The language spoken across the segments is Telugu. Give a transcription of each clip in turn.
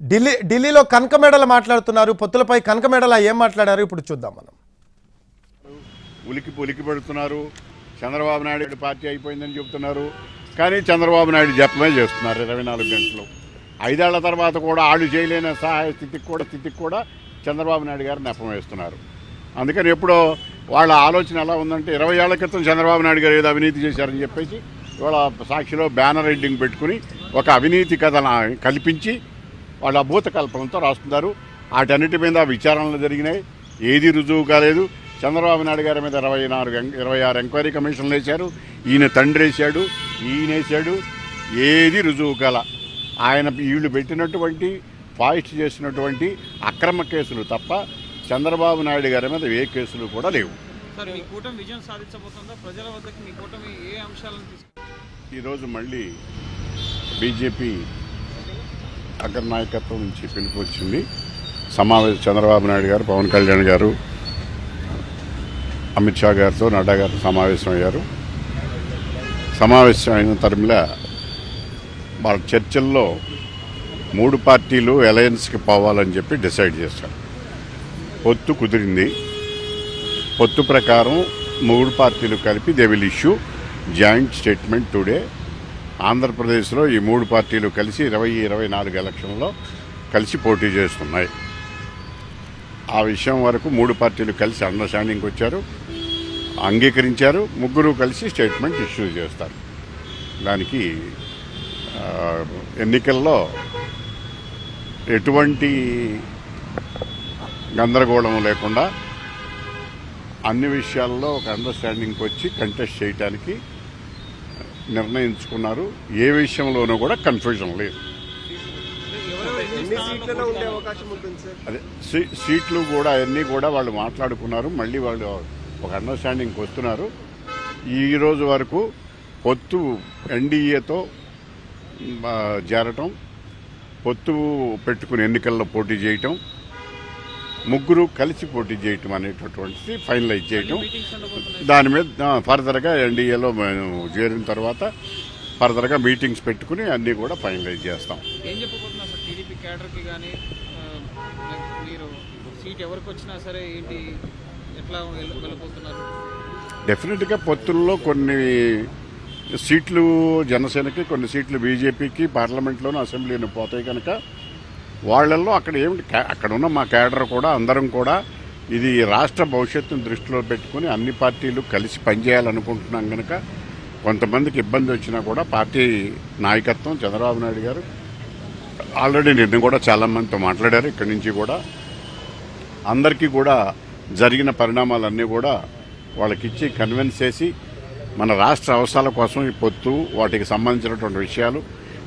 ఢిల్లీ ఢిల్లీలో కనక మేడలు మాట్లాడుతున్నారు. పొత్తులపై కనక మేడల ఏం మాట్లాడారు? ఇప్పుడు చూద్దాం మనం. ఉలికి పులికి పెడుతున్నారు చంద్రబాబు నాయుడు పార్టీ అయిపోయిందని చెబుతున్నారు. కానీ చంద్రబాబు నాయుడు జపమే చేస్తున్నారు ఇరవై నాలుగు గంటలు. ఐదేళ్ళ తర్వాత కూడా ఆళ్ళు చేయలేని సహాయ స్థితికి కూడా స్థితికి కూడా చంద్రబాబు నాయుడు గారు నెపం వేస్తున్నారు. అందుకని ఎప్పుడో వాళ్ళ ఆలోచన ఎలా ఉందంటే ఇరవై ఏళ్ళ క్రితం చంద్రబాబు నాయుడు గారు ఏదో అవినీతి చేశారని చెప్పేసి ఇవాళ సాక్షిలో బ్యానర్ హెడ్డింగ్ పెట్టుకుని ఒక అవినీతి కథ కల్పించి వాళ్ళ అభూత కల్పనతో రాస్తున్నారు. వాటన్నిటి మీద విచారణలు జరిగినాయి. ఏది రుజువు కాలేదు. చంద్రబాబు నాయుడు గారి మీద ఇరవై నాలుగు ఇరవై ఆరు ఎంక్వైరీ కమిషన్లు వేశారు. ఈయన తండ్రి వేశాడు. ఈయన వేశాడు. ఏది రుజువు కాల. ఆయన వీళ్ళు పెట్టినటువంటి ఫాయిస్ట్ చేసినటువంటి అక్రమ కేసులు తప్ప చంద్రబాబు నాయుడు గారి మీద ఏ కేసులు కూడా లేవు. ఈరోజు మళ్ళీ బీజేపీ అగ్ర నాయకత్వం నుంచి పిలుపు వచ్చింది సమావేశం చంద్రబాబు నాయుడు గారు పవన్ కళ్యాణ్ గారు అమిత్ షా గారితో నడ్డా గారితో సమావేశం అయ్యారు. సమావేశం అయిన తరంలో వాళ్ళ చర్చల్లో మూడు పార్టీలు అలయన్స్కి పోవాలని చెప్పి డిసైడ్ చేశారు. పొత్తు కుదిరింది. పొత్తు ప్రకారం మూడు పార్టీలు కలిపి they will issue joint statement today ఆంధ్రప్రదేశ్లో ఈ మూడు పార్టీలు కలిసి ఇరవై ఇరవై నాలుగు ఎలక్షన్లో కలిసి పోటీ చేస్తున్నాయి. ఆ విషయం వరకు మూడు పార్టీలు కలిసి అండర్స్టాండింగ్కి వచ్చారు. అంగీకరించారు. ముగ్గురు కలిసి స్టేట్మెంట్ ఇష్యూ చేస్తారు. దానికి ఎన్నికల్లో ఎటువంటి గందరగోళం లేకుండా అన్ని విషయాల్లో ఒక అండర్స్టాండింగ్కి వచ్చి కంటెస్ట్ చేయడానికి నిర్ణయించుకున్నారు. ఏ విషయంలోనూ కూడా కన్ఫ్యూజన్ లేదు? అదే సీట్లు కూడా అన్నీ కూడా వాళ్ళు మాట్లాడుకున్నారు. మళ్ళీ వాళ్ళు ఒక అండర్స్టాండింగ్కి వస్తున్నారు. ఈ రోజు వరకు పొత్తు ఎన్డీఏతో చేరటం పొత్తు పెట్టుకుని ఎన్నికల్లో పోటీ చేయటం ముగ్గురు కలిసి పోటీ చేయటం అనేటటువంటిది ఫైనలైజ్ చేయటం. దాని మీద ఫర్దర్గా ఎన్డీఏలో మేము చేరిన తర్వాత ఫర్దర్గా మీటింగ్స్ పెట్టుకుని అన్నీ కూడా ఫైనలైజ్ చేస్తాం. ఏం చెప్పబోతున్నారు సార్? టీడీపీ క్యాడర్కి కానీ మీరు సీట్ ఎవరికి వచ్చినా సరే ఏంటి ఎట్లా వెళ్ళ- వెళ్ళబోతున్నారు? డెఫినెట్గా పొత్తుల్లో కొన్ని సీట్లు జనసేనకి కొన్ని సీట్లు బీజేపీకి పార్లమెంట్లోనూ అసెంబ్లీలో పోతాయి కనుక వాళ్ళల్లో అక్కడ ఏమిటి? అక్కడ ఉన్న మా క్యాడర్ కూడా అందరం కూడా ఇది రాష్ట్ర భవిష్యత్తును దృష్టిలో పెట్టుకుని అన్ని పార్టీలు కలిసి పనిచేయాలనుకుంటున్నాం కనుక కొంతమందికి ఇబ్బంది వచ్చినా కూడా పార్టీ నాయకత్వం చంద్రబాబు నాయుడు గారు ఆల్రెడీ నిన్న కూడా చాలా మందితో మాట్లాడారు. ఇక్కడి నుంచి కూడా అందరికీ కూడా జరిగిన పరిణామాలన్నీ కూడా వాళ్ళకిచ్చి కన్విన్స్ చేసి మన రాష్ట్ర అవసరాల కోసం ఈ పొత్తు వాటికి సంబంధించినటువంటి విషయాలు.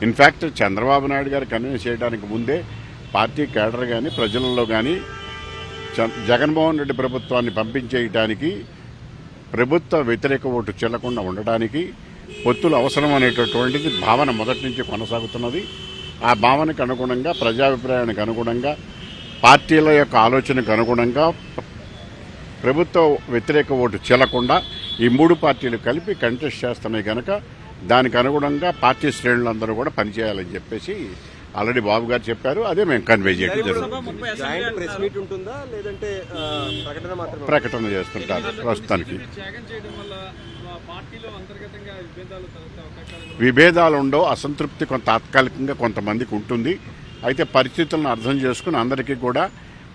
ఇన్ఫ్యాక్ట్ చంద్రబాబు నాయుడు గారు కన్విన్స్ చేయడానికి ముందే పార్టీ కేడర్ కానీ ప్రజలలో కానీ జగన్మోహన్ రెడ్డి ప్రభుత్వాన్ని పంపించేయటానికి ప్రభుత్వ వ్యతిరేక ఓటు చెల్లకుండా ఉండటానికి పొత్తులు అవసరం అనేటటువంటిది భావన మొదటి నుంచి కొనసాగుతున్నది. ఆ భావనకు అనుగుణంగా ప్రజాభిప్రాయానికి అనుగుణంగా పార్టీల యొక్క ఆలోచనకు అనుగుణంగా ప్రభుత్వ వ్యతిరేక ఓటు చెల్లకుండా ఈ మూడు పార్టీలు కలిపి కంటెస్ట్ చేస్తున్నాయి కనుక దానికి అనుగుణంగా పార్టీ శ్రేణులందరూ కూడా పనిచేయాలని చెప్పేసి ఆల్రెడీ బాబు గారు చెప్పారు అదే మేము కన్వే చేయడం సభ జరుగుతుంది ప్రకటన మాత్రమే ప్రకటన చేస్తుంటారు ప్రస్తుతానికి. విభేదాలు ఉండవు అసంతృప్తి కొంత తాత్కాలికంగా కొంతమందికి ఉంటుంది. అయితే పరిస్థితులను అర్థం చేసుకుని అందరికీ కూడా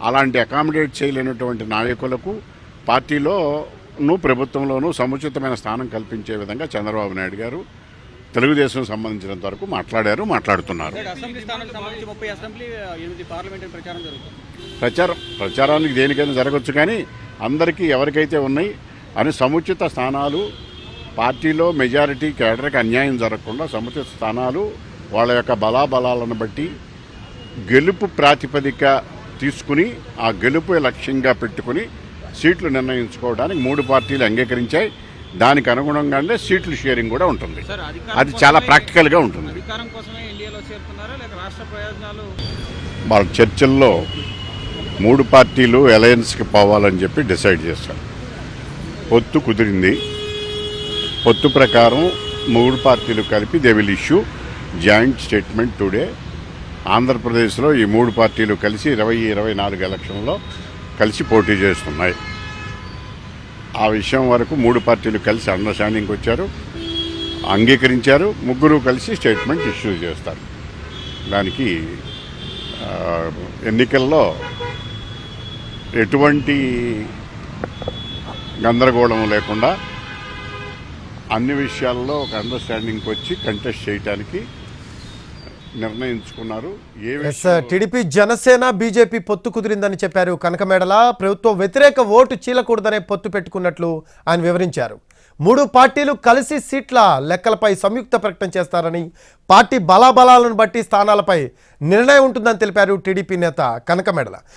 అలాంటి అకామిడేట్ చేయలేనటువంటి నాయకులకు పార్టీలోనూ ప్రభుత్వంలోనూ సముచితమైన స్థానం కల్పించే విధంగా చంద్రబాబు నాయుడు గారు తెలుగుదేశం సంబంధించినంత వరకు మాట్లాడారు మాట్లాడుతున్నారు. ప్రచారం ప్రచారానికి దేనికైనా జరగచ్చు కానీ అందరికీ ఎవరికైతే ఉన్నాయి అని సముచిత స్థానాలు పార్టీలో మెజారిటీ కేడర్కి అన్యాయం జరగకుండా సముచిత స్థానాలు వాళ్ళ యొక్క బలాబలాలను బట్టి గెలుపు ప్రాతిపదిక తీసుకుని ఆ గెలుపు లక్ష్యంగా పెట్టుకుని సీట్లు నిర్ణయించుకోవడానికి మూడు పార్టీలు అంగీకరించాయి. దానికి అనుగుణంగానే సీట్ల షేరింగ్ కూడా ఉంటుంది. అది చాలా ప్రాక్టికల్గా ఉంటుంది. వాళ్ళ చర్చల్లో మూడు పార్టీలు అలయన్స్కి పోవాలని చెప్పి డిసైడ్ చేశారు. పొత్తు కుదిరింది. పొత్తు ప్రకారం మూడు పార్టీలు కలిపి they will issue joint statement today. ఆంధ్రప్రదేశ్లో ఈ మూడు పార్టీలు కలిసి ఇరవై ఇరవై నాలుగు ఎలక్షన్లో కలిసి పోటీ చేస్తున్నాయి. ఆ విషయం వరకు మూడు పార్టీలు కలిసి అండర్స్టాండింగ్కి వచ్చారు. అంగీకరించారు. ముగ్గురు కలిసి స్టేట్మెంట్ ఇష్యూ చేస్తారు. దానికి ఎన్నికల్లో ఎటువంటి గందరగోళం లేకుండా అన్ని విషయాల్లో ఒక అండర్స్టాండింగ్కి వచ్చి కంటెస్ట్ చేయటానికి నిర్ణయించుకున్నారు. టీడీపీ జనసేన బీజేపీ పొత్తు కుదిరిందని చెప్పారు కనకమేడల. ప్రభుత్వ వ్యతిరేక ఓటు చీలకూడదనే పొత్తు పెట్టుకున్నట్లు ఆయన వివరించారు. మూడు పార్టీలు కలిసి సీట్ల లెక్కలపై సంయుక్త ప్రకటన చేస్తారని పార్టీ బలాబలాలను బట్టి స్థానాలపై నిర్ణయం ఉంటుందని తెలిపారు టీడీపీ నేత కనకమేడల.